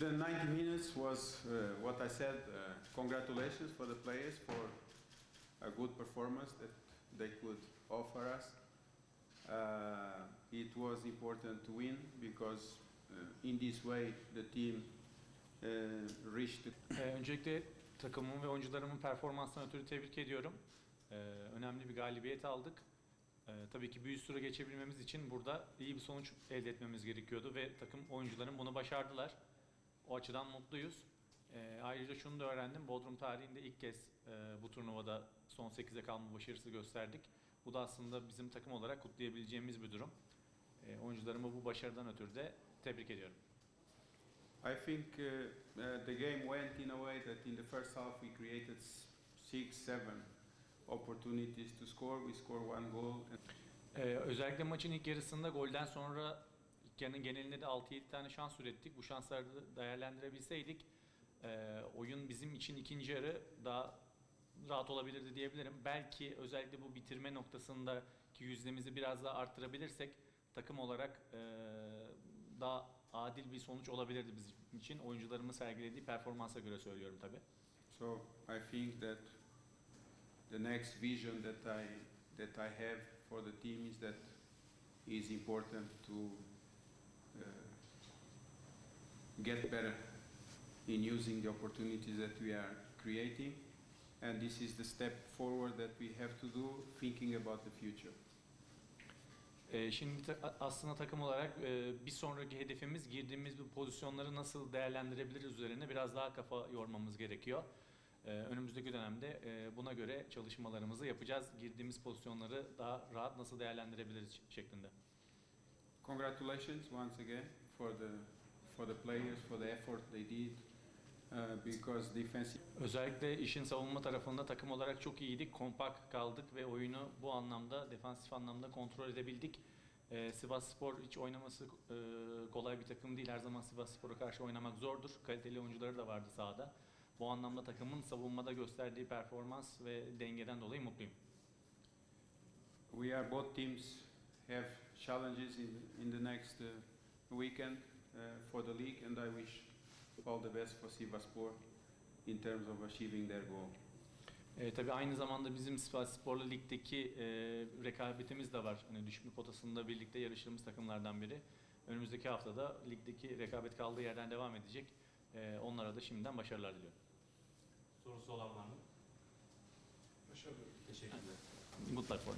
The 90 minutes was uh, what I said. Uh, congratulations for the players for a good performance that they could offer us. Uh, it was important to win because uh, in this way the team uh, reached Ee, öncelikle takımımın ve oyuncularımın performansından ötürü tebrik ediyorum. Ee, önemli bir galibiyet aldık. Ee, tabii ki bir üst tura geçebilmemiz için burada iyi bir sonuç elde etmemiz gerekiyordu ve takım oyuncularım bunu başardılar. O açıdan mutluyuz. Ee, ayrıca şunu da öğrendim. Bodrum tarihinde ilk kez e, bu turnuvada son 8'e kalma başarısı gösterdik. Bu da aslında bizim takım olarak kutlayabileceğimiz bir durum. Ee, oyuncularımı bu başarıdan ötürü de tebrik ediyorum. I think uh, uh, the game went in a way that in the first half we created six, seven opportunities to score. We scored one goal. And Ee, özellikle maçın ilk yarısında golden sonra ilk yarının genelinde de 6-7 tane şans ürettik. Bu şansları değerlendirebilseydik e, oyun bizim için ikinci yarı daha rahat olabilirdi diyebilirim. Belki özellikle bu bitirme noktasındaki yüzdemizi biraz daha arttırabilirsek takım olarak e, daha adil bir sonuç olabilirdi bizim için. Oyuncularımın sergilediği performansa göre söylüyorum tabii. so I think that the next vision that I that I have for the team is that is important to get better in using the opportunities that we are creating, and this is the step forward that we have to do, thinking about the future. Ee, Şimdi aslında takım olarak e, bir sonraki hedefimiz girdiğimiz bu pozisyonları nasıl değerlendirebiliriz üzerine biraz daha kafa yormamız gerekiyor. Ee, Önümüzdeki dönemde e, buna göre çalışmalarımızı yapacağız. Girdiğimiz pozisyonları daha rahat nasıl değerlendirebiliriz şeklinde. Congratulations once again for the for the players for the effort they did uh, because defensive Özellikle işin savunma tarafında takım olarak çok iyiydik. Kompakt kaldık ve oyunu bu anlamda defansif anlamda kontrol edebildik. Ee, Sivas Spor hiç oynaması e, kolay bir takım değil. Her zaman Sivas Spor'a karşı oynamak zordur. Kaliteli oyuncuları da vardı sahada. Bu anlamda takımın savunmada gösterdiği performans ve dengeden dolayı mutluyum. we are both teams have challenges in in the next uh, weekend uh, for the league and I wish all the best for Sivaspor in terms of achieving their goal. E, tabii aynı zamanda bizim Sivas Spor'la ligdeki e, rekabetimiz de var. Hani düşme potasında birlikte yarıştığımız takımlardan biri. Önümüzdeki haftada ligdeki rekabet kaldığı yerden devam edecek. E, onlara da şimdiden başarılar diliyorum. Sorusu olan var mı? Başarılı. Teşekkürler. Good luck for.